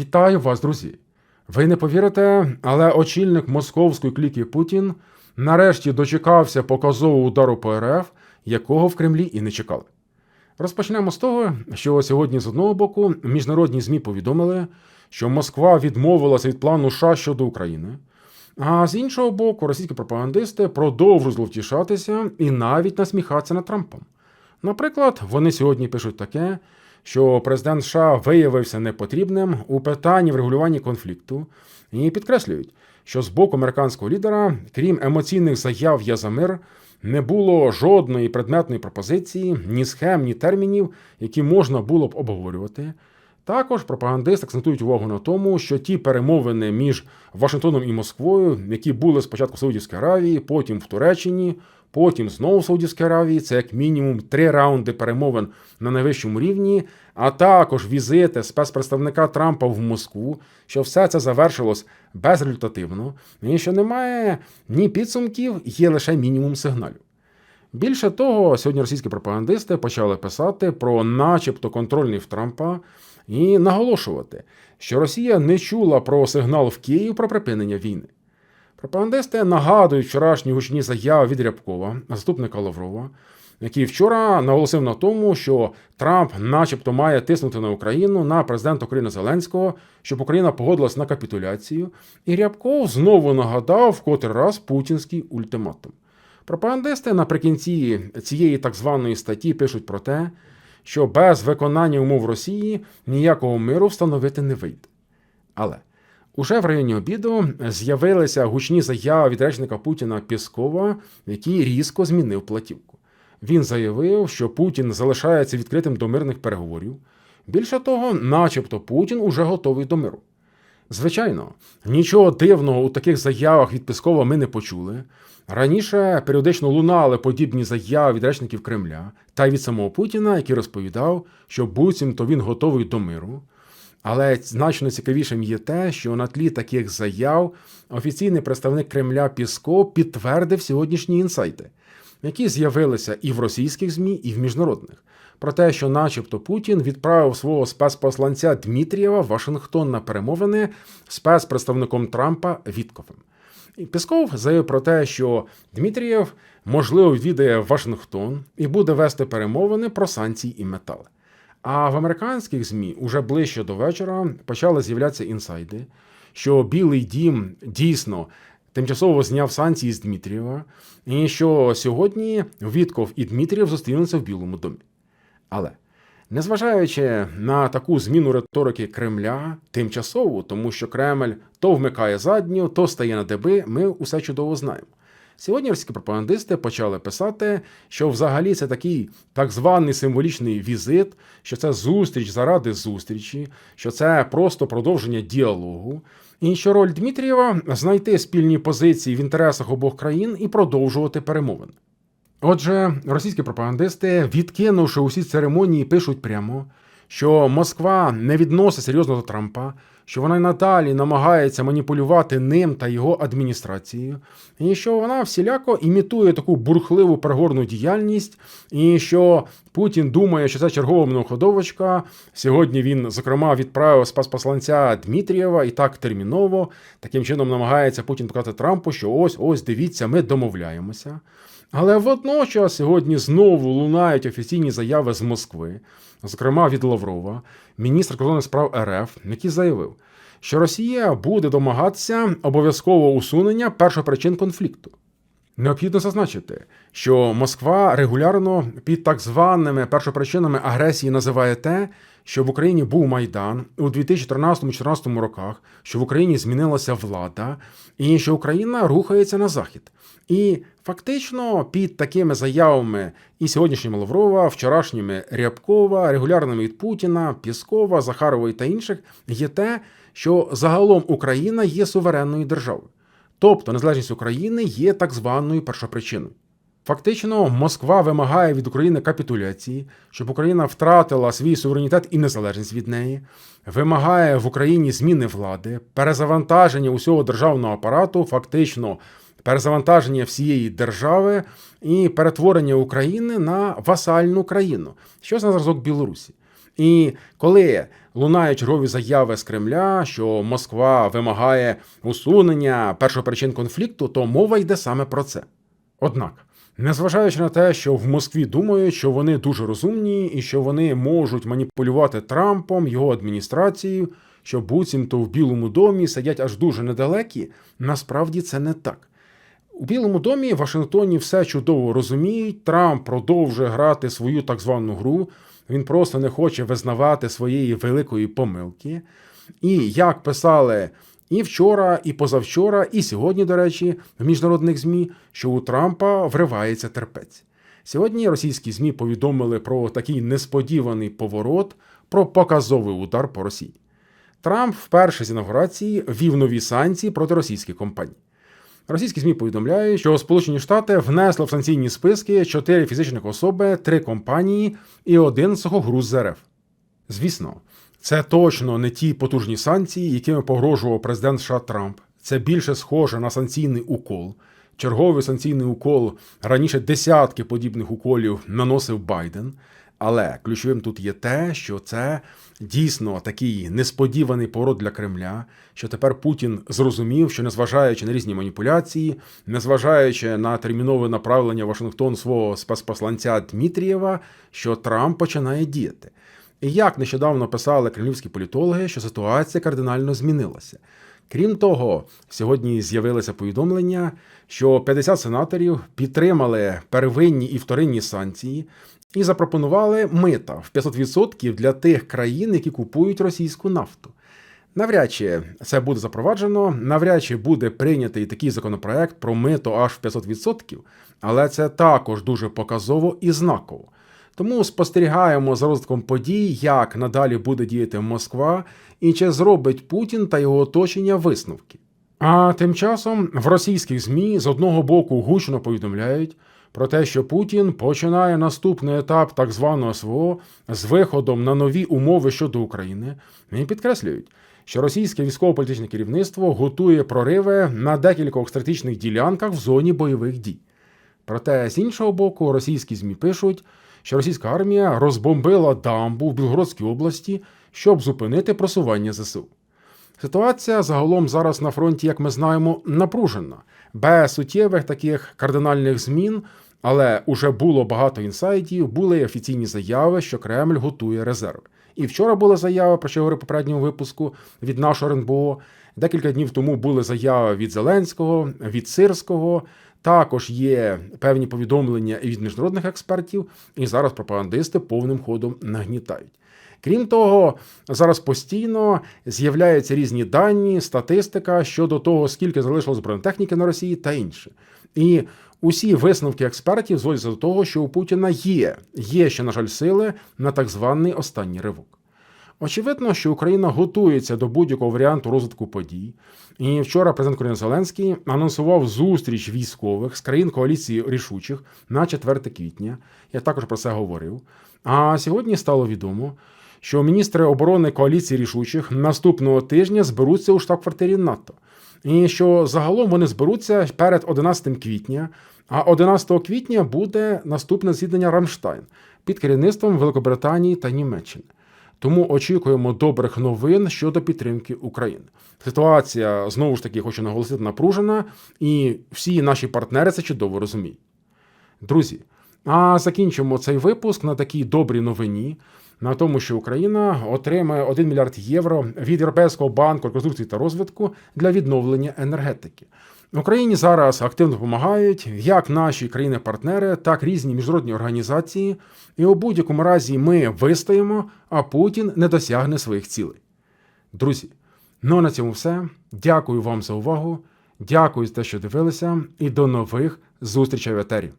Вітаю вас, друзі! Ви не повірите, але очільник московської кліки Путін нарешті дочекався показового удару по РФ, якого в Кремлі і не чекали. Розпочнемо з того, що сьогодні з одного боку міжнародні ЗМІ повідомили, що Москва відмовилася від плану США щодо України, а з іншого боку, російські пропагандисти продовжують зловтішатися і навіть насміхатися над Трампом. Наприклад, вони сьогодні пишуть таке, що президент США виявився непотрібним у питанні врегулювання конфлікту, і підкреслюють, що з боку американського лідера, крім емоційних заяв «Я за мир», не було жодної предметної пропозиції, ні схем, ні термінів, які можна було б обговорювати. Також пропагандисти акцентують увагу на тому, що ті перемовини між Вашингтоном і Москвою, які були спочатку в Саудівській Аравії, потім в Туреччині, потім знову в Саудівській Аравії, це як мінімум три раунди перемовин на найвищому рівні, а також візити спецпредставника Трампа в Москву, що все це завершилось безрезультативно, і що немає ні підсумків, є лише мінімум сигналів. Більше того, сьогодні російські пропагандисти почали писати про, начебто, контрольний в Трампа і наголошувати, що Росія не чула про сигнал в Київ про припинення війни. Пропагандисти нагадують вчорашні гучні заяви від Рябкова, заступника Лаврова, який вчора наголосив на тому, що Трамп, начебто, має тиснути на Україну на президента України Зеленського, щоб Україна погодилась на капітуляцію, і Рябков знову нагадав в котрий раз путінський ультиматум. Пропагандисти наприкінці цієї так званої статті пишуть про те, що без виконання умов Росії ніякого миру встановити не вийде. Але уже в районі обіду з'явилися гучні заяви від речника Путіна Піскова, який різко змінив платівку. Він заявив, що Путін залишається відкритим до мирних переговорів. Більше того, начебто Путін уже готовий до миру. Звичайно, нічого дивного у таких заявах від Піскова ми не почули. Раніше періодично лунали подібні заяви від речників Кремля та й від самого Путіна, який розповідав, що буцімто він готовий до миру. Але значно цікавішим є те, що на тлі таких заяв офіційний представник Кремля Пісков підтвердив сьогоднішні інсайти, які з'явилися і в російських ЗМІ, і в міжнародних, про те, що, начебто, Путін відправив свого спецпосланця Дмитрієва в Вашингтон на перемовини спецпредставником Трампа Вітковим. І Пісков заявив про те, що Дмитрієв можливо відвідає Вашингтон і буде вести перемовини про санкції і метали. А в американських ЗМІ уже ближче до вечора почали з'являтися інсайди, що Білий Дім дійсно тимчасово зняв санкції з Дмитрієва, і що сьогодні Вітков і Дмитрієв зустрінуться в Білому домі. Але незважаючи на таку зміну риторики Кремля, тимчасову, тому що Кремль то вмикає задню, то стає на деби, ми усе чудово знаємо. Сьогодні російські пропагандисти почали писати, що взагалі це такий так званий символічний візит, що це зустріч заради зустрічі, що це просто продовження діалогу, і що роль Дмитрієва знайти спільні позиції в інтересах обох країн і продовжувати перемовини. Отже, російські пропагандисти, відкинувши усі церемонії, пишуть прямо, що Москва не відносить серйозно до Трампа, що вона й надалі намагається маніпулювати ним та його адміністрацією, і що вона всіляко імітує таку бурхливу перегорну діяльність, і що Путін думає, що це чергова многоходовочка. Сьогодні він, зокрема, відправив спецпосланця Дмитрієва і так терміново. Таким чином намагається Путін показати Трампу, що ось ось дивіться, ми домовляємося. Але водночас сьогодні знову лунають офіційні заяви з Москви, зокрема від Лаврова, міністр кордонних справ РФ, який заявив, що Росія буде домагатися обов'язкового усунення першопричин конфлікту. Необхідно зазначити, що Москва регулярно під так званими першопричинами агресії називає те, що в Україні був Майдан у 2013-2014 роках, що в Україні змінилася влада, і що Україна рухається на захід. І фактично під такими заявами і сьогоднішніми Лаврова, вчорашніми Рябкова, регулярними від Путіна, Піскова, Захарової та інших є те, що загалом Україна є суверенною державою. Тобто незалежність України є так званою першопричиною. Фактично, Москва вимагає від України капітуляції, щоб Україна втратила свій суверенітет і незалежність від неї, вимагає в Україні зміни влади, перезавантаження усього державного апарату, фактично перезавантаження всієї держави і перетворення України на васальну країну, щось на зразок Білорусі. І коли лунають чергові заяви з Кремля, що Москва вимагає усунення перших причин конфлікту, то мова йде саме про це. Однак, незважаючи на те, що в Москві думають, що вони дуже розумні і що вони можуть маніпулювати Трампом, його адміністрацією, що буцімто в Білому домі сидять аж дуже недалекі, насправді це не так. У Білому домі в Вашингтоні все чудово розуміють. Трамп продовжує грати свою так звану гру. Він просто не хоче визнавати своєї великої помилки. І як писали і вчора, і позавчора, і сьогодні, до речі, в міжнародних ЗМІ, що у Трампа вривається терпець. Сьогодні російські ЗМІ повідомили про такий несподіваний поворот, про показовий удар по Росії. Трамп вперше з інаугурації ввів нові санкції проти російських компаній. Російські ЗМІ повідомляють, що Сполучені Штати внесли в санкційні списки чотири фізичних особи, три компанії і один сухогруз з РФ. Звісно, це точно не ті потужні санкції, якими погрожував президент США Трамп. Це більше схоже на санкційний укол. Черговий санкційний укол раніше десятки подібних уколів наносив Байден. Але ключовим тут є те, що це дійсно такий несподіваний пород для Кремля, що тепер Путін зрозумів, що незважаючи на різні маніпуляції, незважаючи на термінове направлення Вашингтон свого спецпосланця Дмитрієва, що Трамп починає діяти. І як нещодавно писали кремлівські політологи, що ситуація кардинально змінилася. Крім того, сьогодні з'явилося повідомлення, що 50 сенаторів підтримали первинні і вторинні санкції і запропонували мита в 500% для тих країн, які купують російську нафту. Навряд чи це буде запроваджено, навряд чи буде прийнятий такий законопроект про мито аж в 500%, але це також дуже показово і знаково. Тому спостерігаємо за розвитком подій, як надалі буде діяти Москва і чи зробить Путін та його оточення висновки. А тим часом в російських ЗМІ з одного боку гучно повідомляють про те, що Путін починає наступний етап так званого СВО з виходом на нові умови щодо України, і підкреслюють, що російське військово-політичне керівництво готує прориви на декількох стратегічних ділянках в зоні бойових дій. Проте з іншого боку, російські ЗМІ пишуть, що російська армія розбомбила дамбу в Білгородській області, щоб зупинити просування ЗСУ. Ситуація загалом зараз на фронті, як ми знаємо, напружена, без суттєвих таких кардинальних змін, але уже було багато інсайдів, були офіційні заяви, що Кремль готує резерви. І вчора була заява, про що я говорив попередньому випуску від нашого РНБО. Декілька днів тому були заяви від Зеленського, від Сирського. Також є певні повідомлення від міжнародних експертів, і зараз пропагандисти повним ходом нагнітають. Крім того, зараз постійно з'являються різні дані, статистика щодо того, скільки залишилось бронетехніки на Росії та інше. І усі висновки експертів зводяться до того, що у Путіна є, є ще, на жаль, сили на так званий останній ривок. Очевидно, що Україна готується до будь-якого варіанту розвитку подій. І вчора президент України Зеленський анонсував зустріч військових з країн коаліції рішучих на 4 квітня. Я також про це говорив. А сьогодні стало відомо, що міністри оборони коаліції рішучих наступного тижня зберуться у штаб-квартирі НАТО. І що загалом вони зберуться перед 11 квітня, а 11 квітня буде наступне засідання Рамштайн під керівництвом Великобританії та Німеччини. Тому очікуємо добрих новин щодо підтримки України. Ситуація знову ж таки хочу наголосити напружена, і всі наші партнери це чудово розуміють. Друзі, а закінчимо цей випуск на такій добрій новині. На тому, що Україна отримає 1 мільярд євро від Європейського банку реконструкції та розвитку для відновлення енергетики. Україні зараз активно допомагають як наші країни-партнери, так і різні міжнародні організації. І у будь-якому разі ми вистоїмо, а Путін не досягне своїх цілей. Друзі, ну а на цьому все. Дякую вам за увагу. Дякую за те, що дивилися, і до нових зустрічей в етері.